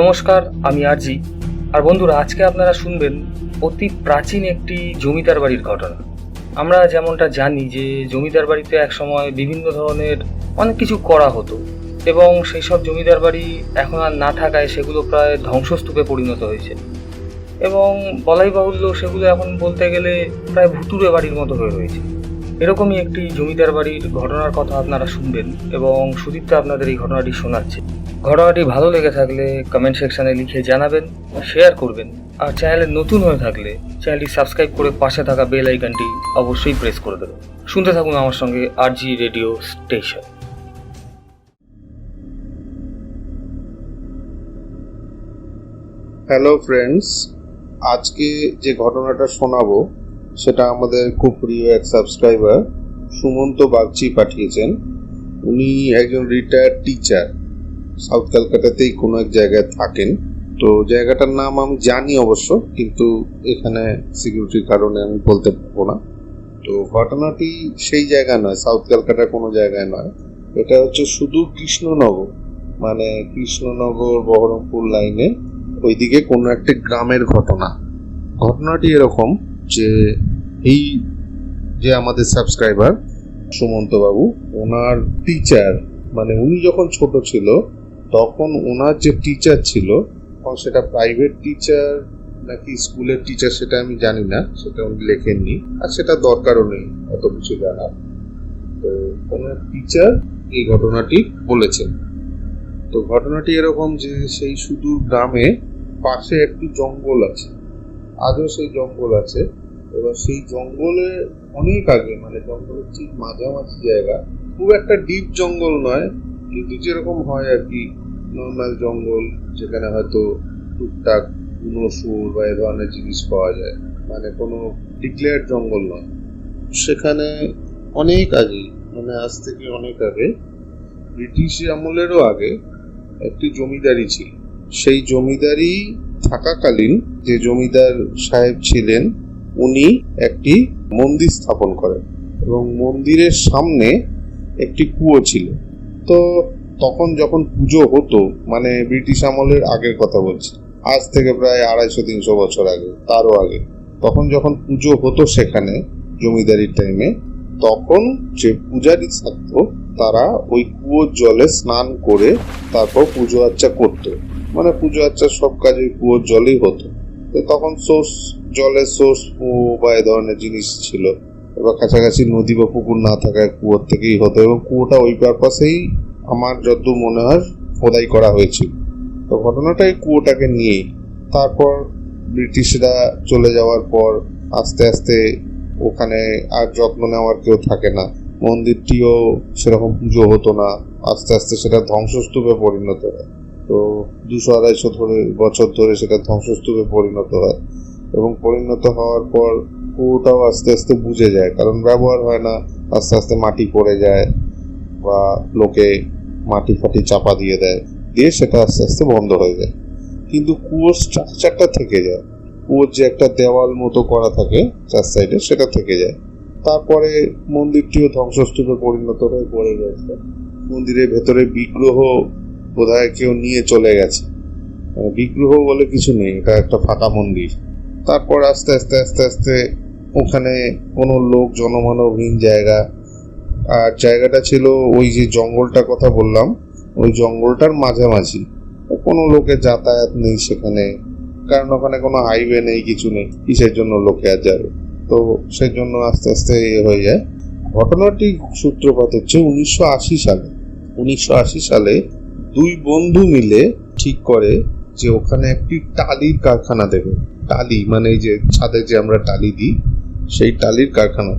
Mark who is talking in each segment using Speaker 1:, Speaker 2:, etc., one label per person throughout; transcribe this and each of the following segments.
Speaker 1: নমস্কার, আমি আরজি। আর বন্ধুরা, আজকে আপনারা শুনবেন অতি প্রাচীন একটি জমিদার বাড়ির ঘটনা। আমরা যেমনটা জানি যে জমিদার বাড়িতে একসময় বিভিন্ন ধরনের অনেক কিছু করা হতো এবং সেই সব জমিদার বাড়ি এখন আর না থাকায় সেগুলো প্রায় ধ্বংসস্তূপে পরিণত হয়েছে। এবং বলাই বাহুল্য সেগুলো এখন বলতে গেলে প্রায় ভুতুরে বাড়ির মতো হয়ে রয়েছে। এরকমই একটি জমিদার বাড়ির ঘটনার কথা আপনারা শুনবেন এবং সুদীপ্ত আপনাদের এই ঘটনাটি শোনাচ্ছে। ঘটনাটি ভালো লেগে থাকলে কমেন্ট সেকশানে লিখে জানাবেন শেয়ার করবেন, আর চ্যানেলে নতুন হয়ে থাকলে চ্যানেলটি সাবস্ক্রাইব করে পাশে থাকা বেল আইকনটি অবশ্যই প্রেস করে দেবেন। শুনতে থাকুন আমার সঙ্গে RJ radio station
Speaker 2: hello friends আজকে যে ঘটনাটা শোনাবো সেটা আমাদের খুব প্রিয় এক সাবস্ক্রাইবার সুমন্ত বাগচি পাঠিয়েছেন। উনি একজন রিটায়ার্ড টিচার সাউথ ক্যালকাটাতেই কোনো এক জায়গায় থাকেন। তো জায়গাটার নাম আমি জানি অবশ্য, কিন্তু এখানে সিকিউরিটির কারণে আমি বলতে পারব না। তো ঘটনাটি সেই জায়গা নয় সাউথ ক্যালকাটার কোনো জায়গায় নয়। এটা হচ্ছে শুধু কৃষ্ণনগর মানে কৃষ্ণনগর, বহরমপুর লাইনে ওইদিকে কোনো একটা গ্রামের ঘটনা। ঘটনাটি এরকম যে এই যে আমাদের সাবস্ক্রাইবার সুমন্ত বাবু, ওনার টিচার মানে উনি যখন ছোট ছিল, তখন ওনার যে টিচার ছিল, তখন সেটা প্রাইভেট টিচার নাকি স্কুলের টিচার সেটা আমি জানি না, সেটা উনি লেখেননি, আর সেটা দরকারও নেই, অত কিছু জানার তো ওনার টিচার এই ঘটনাটি বলেছেন। তো ঘটনাটি এরকম যে সেই সুদূর গ্রামে পাশে একটি জঙ্গল আছে। আজও সেই জঙ্গল আছে। এবার সেই জঙ্গলে অনেক আগে মানে জঙ্গলের ঠিক মাঝামাঝি জায়গা, খুব একটা ডিপ জঙ্গল নয়, কিন্তু যেরকম হয় আর কি নর্মাল জঙ্গল, যেখানে হয়তো টুকটাক কোনো সুর বা এ ধরনের জিনিস পাওয়া যায়। মানে কোনো ডিক্লেয়ার জঙ্গল নয়। সেখানে অনেক আগে মানে আজ থেকে অনেক আগে, ব্রিটিশ আমলেরও আগে একটি জমিদারি ছিল। সেই জমিদারি থাকাকালীন যে জমিদার সাহেব ছিলেন, উনি একটি মন্দির স্থাপন করেন এবং মন্দিরের সামনে একটি কুয়ো ছিল। তো তখন যখন পুজো হতো মানে ব্রিটিশ আমলের আগের কথা বলছি, আজ থেকে প্রায় আড়াইশো, তিনশো বছর আগে, তারও আগে, তখন যখন পুজো হতো সেখানে, জমিদারির টাইমে তখন যে পূজারী থাকতো তারা ওই কুয়োর জলে স্নান করে তারপর পুজো আর্চা করতো। মানে পুজো আর্চার সব কাজ কুয়োর জলেই হতো। তো তখন সোর্স জলের সোর্স কুয়ো বা এ ধরনের জিনিস ছিল। এবার কাছাকাছি নদী বা পুকুর না থাকায় কুয়োর থেকেই হতো এবং কুয়োটা ওই পারপাসেই আমার যতদূর মনে হয় খোদাই করা হয়েছিল। তো ঘটনাটা এই কুয়োটাকে নিয়েই। তারপর ব্রিটিশরা চলে যাওয়ার পর আস্তে আস্তে ওখানে আর যত্ন নেওয়ার কেউ থাকে না। মন্দিরটিও সেরকম পুজো হতো না। আস্তে আস্তে সেটা ধ্বংসস্তূপে পরিণত হয়। তো দুশো, আড়াইশো ধরে বছর ধরে সেটা ধ্বংসস্তূপে পরিণত হয়। এবং পরিণত হওয়ার পর কুয়োটাও আস্তে আস্তে বুঝে যায়, কারণ ব্যবহার হয় না, আস্তে আস্তে মাটি পড়ে যায় বা লোকে মাটি ফাটি চাপা দিয়ে দেয়, দিয়ে সেটা আস্তে আস্তে বন্ধ হয়ে যায়। কিন্তু কুয়োর স্ট্রাকচারটা থেকে যায়। কুয়োর যে একটা দেওয়াল মতো করা থাকে চার সাইডে, সেটা থেকে যায়। তারপরে মন্দিরটিও ধ্বংসস্তূপে পরিণত হয়ে পড়ে গেছে। মন্দিরের ভেতরে বিগ্রহ বোধহয় কেউ নিয়ে চলে গেছে। বিগ্রহ বলে কিছু নেই, এটা একটা ফাঁকা মন্দির। তারপর আস্তে আস্তে আস্তে আস্তে ওখানে কোনো লোক, জনমানবহীন জায়গা। আর জায়গাটা ছিল ওই যে জঙ্গলটার কথা বললাম, ওই জঙ্গলটার মাঝামাঝি। কোনো লোকের যাতায়াত নেই সেখানে, কারণ ওখানে কোনো হাইওয়ে নেই, কিছু নেই। কিসের জন্য লোকে আর যাবে? তো সেই জন্য আস্তে আস্তে ইয়ে হয়ে যায়। ঘটনাটি সূত্রপাত হচ্ছে উনিশশো আশি সালে। উনিশশো আশি সালে দুই বন্ধু মিলে ঠিক করে যে ওখানে একটি টালির কারখানা দেবে। টালি মানে এই যে ছাদে যে আমরা টালি দিই, সেই টালির কারখানা।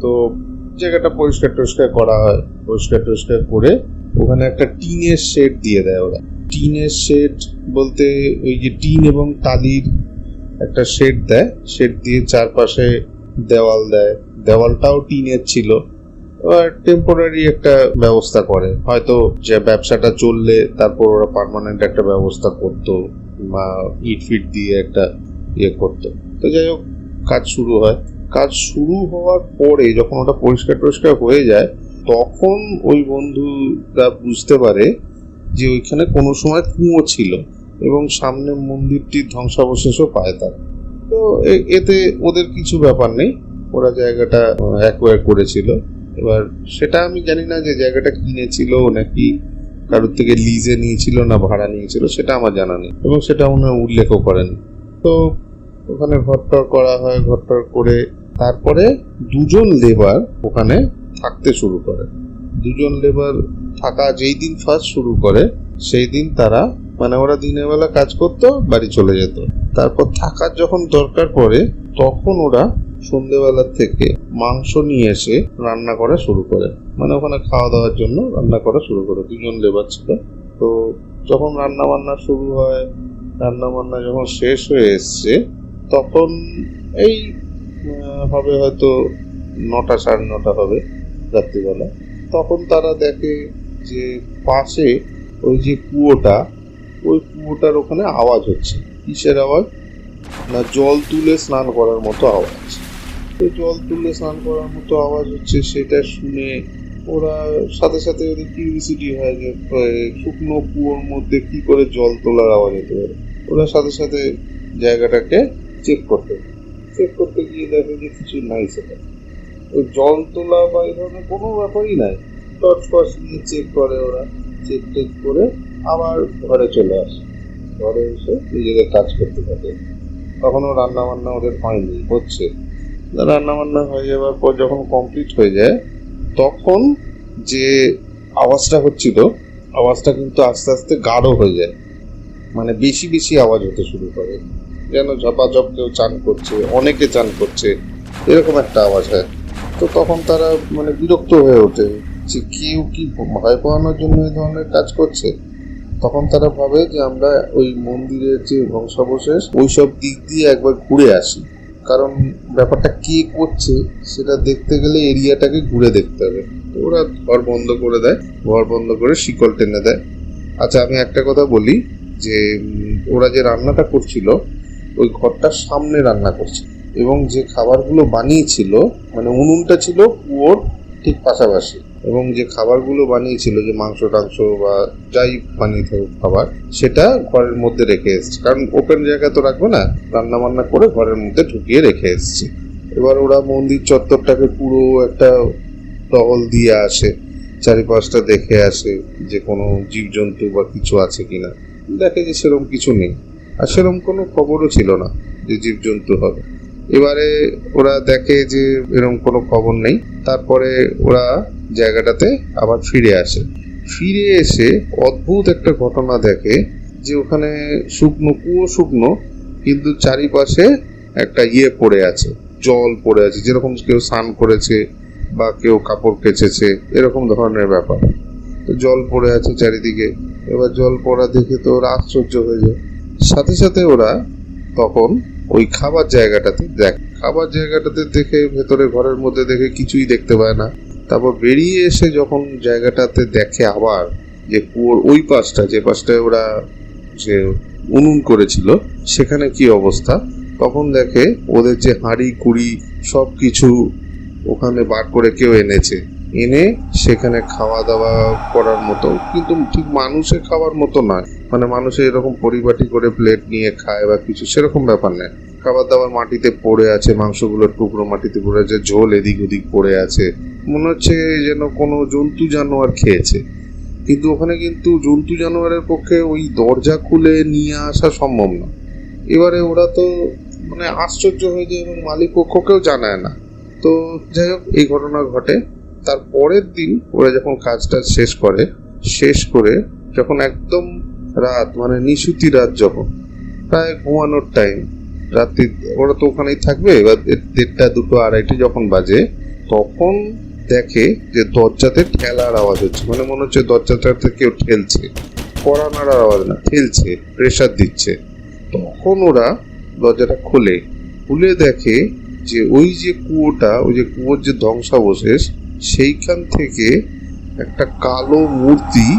Speaker 2: তো জায়গাটা পরিষ্কার টরিষ্কার করা হয়, পরিষ্কার টরিষ্কার করে ওখানে একটা টিনের শেড দিয়ে দেয় ওরা। টিনের শেড বলতে ওই যে টিন এবং টালির একটা শেড দেয়। শেড দিয়ে চারপাশে দেওয়াল দেয়। দেওয়ালটাও টিনের ছিল। টেম্পোরারি একটা ব্যবস্থা করে। হয়তো যে ব্যবসাটা চললে তারপর ওরা পার্মানেন্ট একটা ব্যবস্থা করতো বা ইট ফিট দিয়ে একটা ইয়ে করতো। তো যাই হোক, কাজ শুরু হয়। কাজ শুরু হওয়ার পরে যখন ওটা পরিষ্কার টরিষ্কার হয়ে যায়, তখন ওই বন্ধুরা বুঝতে পারে যে ওইখানে কোনো সময় কুয়ো ছিল এবং সামনে মন্দিরটির ধ্বংসাবশেষও পায় তারা। তো এতে ওদের কিছু ব্যাপার নেই। ওরা জায়গাটা অ্যাকোয়ার করেছিল। এবার সেটা আমি জানি না যে জায়গাটা কিনেছিল নাকি কারোর থেকে লিজে নিয়েছিল না ভাড়া নিয়েছিল, সেটা আমার জানা নেই। এবং সেটা উনি উল্লেখও করেন। তো ওখানে ঘরটর করা হয়, ঘরটর করে তারপরে দুজন লেবার ওখানে থাকতে শুরু করে। দুজন লেবার থাকা যেই দিন ফার্স্ট শুরু করে, সেই দিন তারা মানে ওরা দিনের বেলা কাজ করতো, বাড়ি চলে যেত। তারপর থাকার যখন দরকার পড়ে, তখন ওরা সন্ধেবেলার থেকে মাংস নিয়ে এসে রান্না করা শুরু করে। মানে ওখানে খাওয়া দাওয়ার জন্য রান্না করা শুরু করে, দুজন লেবার ছিল। তো যখন রান্না বান্না শুরু হয় রান্না বান্না যখন শেষ হয়ে এসছে, তখন এই হবে হয়তো নটা সাড়ে নটা হবে রাত্রিবেলা। তখন তারা দেখে যে পাশে ওই যে কুয়োটা, ওই কুয়োটার ওখানে আওয়াজ হচ্ছে। কিসের আওয়াজ? না, জল তুলে স্নান করার মতো আওয়াজ। তো জল তুলে স্নান করার মতো আওয়াজ হচ্ছে, সেটা শুনে ওরা সাথে সাথে ওদের কিউরিসিটি হয় যে শুকনো কুয়োর মধ্যে কি করে জল তোলার আওয়াজ হতে পারে? ওরা সাথে সাথে জায়গাটাকে চেক করতে চেক করতে গিয়ে দেখে যে কিছু নাই সেটা। ওই জল তোলা বা এই ধরনের কোনো ব্যাপারই নাই। টর্চ ফর্চ নিয়ে চেক করে ওরা। চেক টেক করে আবার ঘরে চলে আসে। ঘরে এসে নিজেদের কাজ করতে থাকে। তখনও রান্না বান্না ওদের হয়নি, হচ্ছে। রান্না বান্না হয়ে যাওয়ার পর যখন কমপ্লিট হয়ে যায়, তখন যে আওয়াজটা হচ্ছিল, আওয়াজটা কিন্তু আস্তে আস্তে গাঢ় হয়ে যায়। মানে বেশি বেশি আওয়াজ হতে শুরু করে। যেন ঝপাঝপ কেউ চান করছে, অনেকে চান করছে, এরকম একটা আওয়াজ হয়। তো তখন তারা মানে বিরক্ত হয়ে ওঠে যে কেউ কি ভয় পাওয়ানোর জন্য এই ধরনের কাজ করছে? তখন তারা ভাবে যে আমরা ওই মন্দিরের যে ধ্বংসাবশেষ ওই সব দিক দিয়ে একবার ঘুরে আসি। কারণ ব্যাপারটা কে করছে সেটা দেখতে গেলে এরিয়াটাকে ঘুরে দেখতে হবে। ওরা ঘর বন্ধ করে দেয়, ঘর বন্ধ করে শিকল টেনে দেয়। আচ্ছা আমি একটা কথা বলি যে ওরা যে রান্নাটা করছিল, ওই ঘরটার সামনে রান্না করছে এবং যে খাবারগুলো বানিয়েছিল মানে উনুনটা ছিল কুয়োর ঠিক পাশাপাশি। এবং যে খাবারগুলো বানিয়েছিল, যে মাংস, টাংস বা যাই বানিয়ে থাকুক খাবার, সেটা ঘরের মধ্যে রেখে এসছে। কারণ ওপেন জায়গা তো রাখবে না রান্না বান্না করে ঘরের মধ্যে ঢুকিয়ে রেখে এসছে। এবার ওরা মন্দির চত্বরটাকে পুরো একটা টহল দিয়ে আসে, চারিপাশটা দেখে আসে যে কোনো জীবজন্তু বা কিছু আছে কিনা। দেখে যে সেরকম কিছু নেই। আর সেরকম কোনো খবরও ছিল না যে জীবজন্তু হবে। এবারে ওরা দেখে যে এরকম কোনো খবর নেই। তারপরে ওরা জায়গাটাতে আবার ফিরে আসে। ফিরে এসে অদ্ভুত একটা ঘটনা দেখে যে ওখানে শুকনো কুয়ো শুকনো, কিন্তু চারিপাশে একটা ইয়ে পড়ে আছে, জল পড়ে আছে, যেরকম কেউ স্নান করেছে বা কেউ কাপড় কেচেছে, এরকম ধরনের ব্যাপার। তো জল পড়ে আছে চারিদিকে, এবার জল পড়া দেখে তো ওরা আশ্চর্য হয়ে যায়। সাথে সাথে ওরা তখন ওই খাবার জায়গাটাতে দেখ, খাবার জায়গাটাতে দেখে ভেতরে ঘরের মধ্যে দেখে কিছুই দেখতে পায় না। তারপর বেরিয়ে এসে যখন জায়গাটাতে দেখে আবার যে কুয়োর ওই পাশটা, যে পাশটায় ওরা যে উনুন করেছিল, সেখানে কি অবস্থা? তখন দেখে ওদের যে হাঁড়ি, কুড়ি সব কিছু ওখানে বার করে কেউ এনেছে। এনে সেখানে খাওয়া দাওয়া করার মতো, কিন্তু ঠিক মানুষের খাওয়ার মতো নয়। মানে মানুষের এরকম পরিপাটি করে প্লেট নিয়ে খায় বা কিছু, সেরকম ব্যাপার নেই খাবার দাবার মাটিতে পড়ে আছে, মাংসগুলোর টুকরো মাটিতে পড়ে আছে, ঝোল এদিক ওদিক পড়ে আছে। মনে হচ্ছে যেন কোনো জন্তু জানোয়ার খেয়েছে। কিন্তু ওখানে কিন্তু জন্তু জানোয়ারের পক্ষে ওই দরজা খুলে নিয়ে আসা সম্ভব না। এবারে ওরা তো মানে আশ্চর্য হয়ে যায় এবং মালিক পক্ষকেও জানায় না। তো যাই হোক, এই ঘটনা ঘটে। তার পরের দিন ওরা যখন কাজটা শেষ করে শেষ করে যখন একদম রাত মানে নিশুতি রাত যখন, প্রায় ঘুমানোর টাইম রাত্রি, ওরা তো ওখানেই থাকবে। এবার দেড়টা, দুটো, আড়াইটে যখন বাজে, তখন দেখে যে দরজাতে ঠেলার আওয়াজ হচ্ছে। মানে মনে হচ্ছে দরজাটাতে কেউ ঠেলছে। কড়া নাড়ার আওয়াজ না, ঠেলছে প্রেশার দিচ্ছে। তখন ওরা দরজাটা খোলে। খুলে দেখে যে ওই যে কুয়োটা, ওই যে কুয়োর যে ধ্বংসাবশেষ, সেইখান থেকে একটা কালো মূর্তি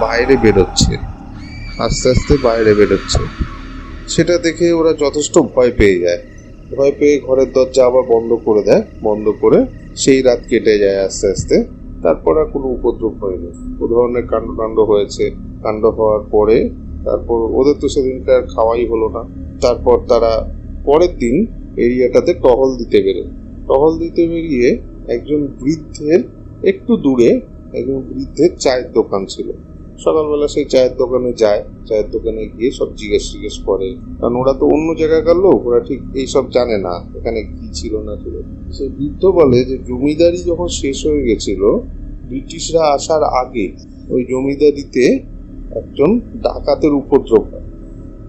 Speaker 2: বাইরে বেরোচ্ছে। আস্তে আস্তে বাইরে বেরোচ্ছে। সেটা দেখে ওরা যথেষ্ট ভয় পেয়ে যায়। ভয় পেয়ে ঘরের দরজা আবার বন্ধ করে দেয়। বন্ধ করে সেই রাত কেটে যায় আস্তে আস্তে। তারপর আর কোনো উপদ্রব হয়নি। ও ধরনের কাণ্ড টাণ্ড হয়েছে। কাণ্ড হওয়ার পরে তারপর ওদের তো সেদিনকে আর খাওয়াই হলো না। তারপর তারা পরের দিন এরিয়াটাতে টহল দিতে বেরোয় টহল দিতে বেরিয়ে একজন বৃদ্ধের একটু দূরে একজন বৃদ্ধের চায়ের দোকান ছিল। সকালবেলা সেই চায়ের দোকানে যায়, চায়ের দোকানে গিয়ে সব জিজ্ঞেস জিজ্ঞেস করে। কারণ ওরা তো অন্য জায়গাকার লোক, ওরা ঠিক এইসব জানে না, এখানে কি ছিল না ছিল। সেই বৃদ্ধ বলে যে, জমিদারি যখন শেষ হয়ে গেছিল, ব্রিটিশরা আসার আগে ওই জমিদারিতে একজন ডাকাতের উপদ্রব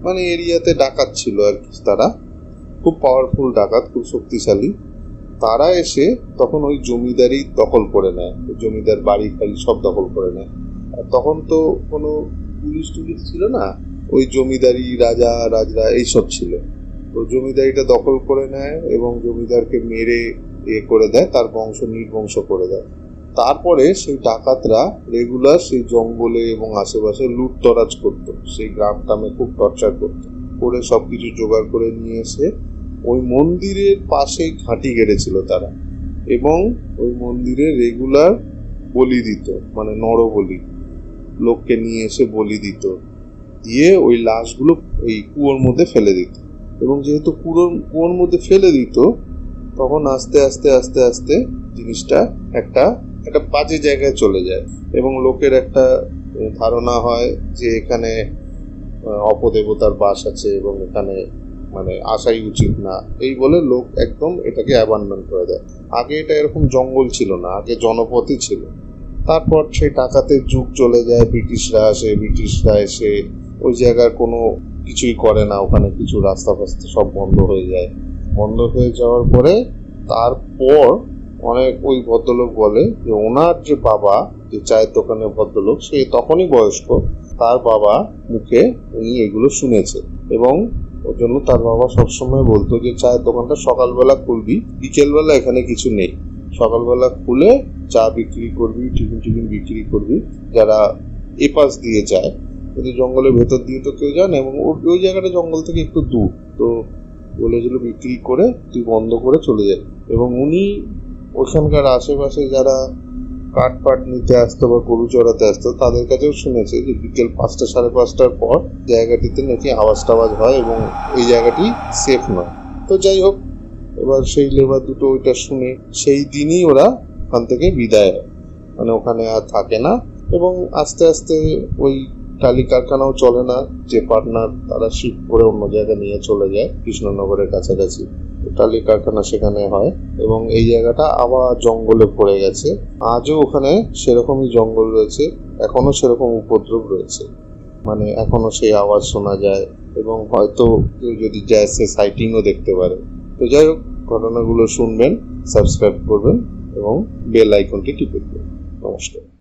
Speaker 2: মানে এরিয়াতে ডাকাত ছিল আর কি তারা। খুব পাওয়ারফুল ডাকাত, খুব শক্তিশালী। তারা এসে তখন ওই জমিদারি দখল করে নেয়, জমিদার বাড়ি ফাড়ি সব দখল করে নেয়। তখন তো কোনো পুলিশ টুলিশ ছিল না? ওই জমিদারি, রাজা, রাজরা, এইসব ছিল। তো জমিদারিটা দখল করে নেয় এবং জমিদারকে মেরে এ করে দেয়, তার বংশ নির্বংশ করে দেয়। তারপরে সেই ডাকাতরা রেগুলার সেই জঙ্গলে এবং আশেপাশে লুটতরাজ করতো। সেই গ্রাম গ্রামে খুব টর্চার করতো। করে সবকিছু জোগাড় করে নিয়ে এসে ওই মন্দিরের পাশেই ঘাঁটি গেড়েছিল তারা এবং ওই মন্দিরে রেগুলার বলি দিত মানে নরবলি। লোককে নিয়ে এসে বলি দিত। দিয়ে ওই লাশগুলো এই কুয়োর মধ্যে ফেলে দিত। এবং যেহেতু কুয়োর কুয়োর মধ্যে ফেলে দিত, তখন আস্তে আস্তে আস্তে আস্তে জিনিসটা একটা একটা বাজে জায়গায় চলে যায়। এবং লোকের একটা ধারণা হয় যে এখানে অপদেবতার বাস আছে এবং এখানে মানে আসাই উচিত না। এই বলে লোক একদম এটাকে অ্যাবান্ডন করে দেয়। আগে এটা এরকম জঙ্গল ছিল না, আগে জনপথই ছিল। তারপর সেই টাকাতে যুগ চলে যায়, ব্রিটিশরা আসে, ব্রিটিশরা এসে ওই জায়গার কোনো কিছুই করে না, ওখানে কিছু রাস্তা ফাস্তা সব বন্ধ হয়ে যায়। বন্ধ হয়ে যাওয়ার পরে তারপর অনেক ওই ভদ্রলোক বলে যে, ওনার যে বাবা, যে চায়ের দোকানের ভদ্রলোক, সে তখনই বয়স্ক। তার বাবা মুখে উনি এগুলো শুনেছে এবং ওর জন্য তার বাবা সবসময় বলতো যে, চায়ের দোকানটা সকালবেলা খুলবি, বিকেলবেলা এখানে কিছু নেই। সকালবেলা খুলে চা বিক্রি করবি, টিফিন টিফিন বিক্রি করবি, যারা এপাশ দিয়ে যায় কিন্তু জঙ্গলের ভেতর দিয়ে তো কেউ যায় না, এবং ওই জায়গাটা জঙ্গল থেকে একটু দূর, তো বলেছিল বিক্রি করে তুই বন্ধ করে চলে যায় এবং উনি ওখানকার আশেপাশে যারা কাঠ পাট নিতে আসতো বা গরু চড়াতে আসতো, তাদের কাছেও শুনেছে যে বিকেল পাঁচটা, সাড়ে পাঁচটার পর জায়গাটিতে নাকি আওয়াজ টাওয়াজ হয় এবং এই জায়গাটি সেফ নয়। তো যাই হোক এবার সেই লেবার দুটো ওইটা শুনে সেই দিনই ওরা ওখান থেকে বিদায় মানে ওখানে আর থাকে না। এবং আস্তে আস্তে ওই টালি কারখানাও চলে না। যে পার্টনার তারা শিফট করে অন্য জায়গায় নিয়ে চলে যায়, কৃষ্ণনগরের কাছাকাছি। টালি কারখানা সেখানে হয় এবং এই জায়গাটা আবার জঙ্গলে পড়ে গেছে। আজও ওখানে সেরকমই জঙ্গল রয়েছে। এখনও সেরকম উপদ্রব রয়েছে। মানে এখনও সেই আওয়াজ শোনা যায় এবং হয়তো কেউ যদি যায় সে সাইটিংও দেখতে পারে। তো যাই হোক ঘটনাগুলো শুনবেন সাবস্ক্রাইব করবেন এবং বেল আইকনটি টিপে দেবেন। নমস্কার।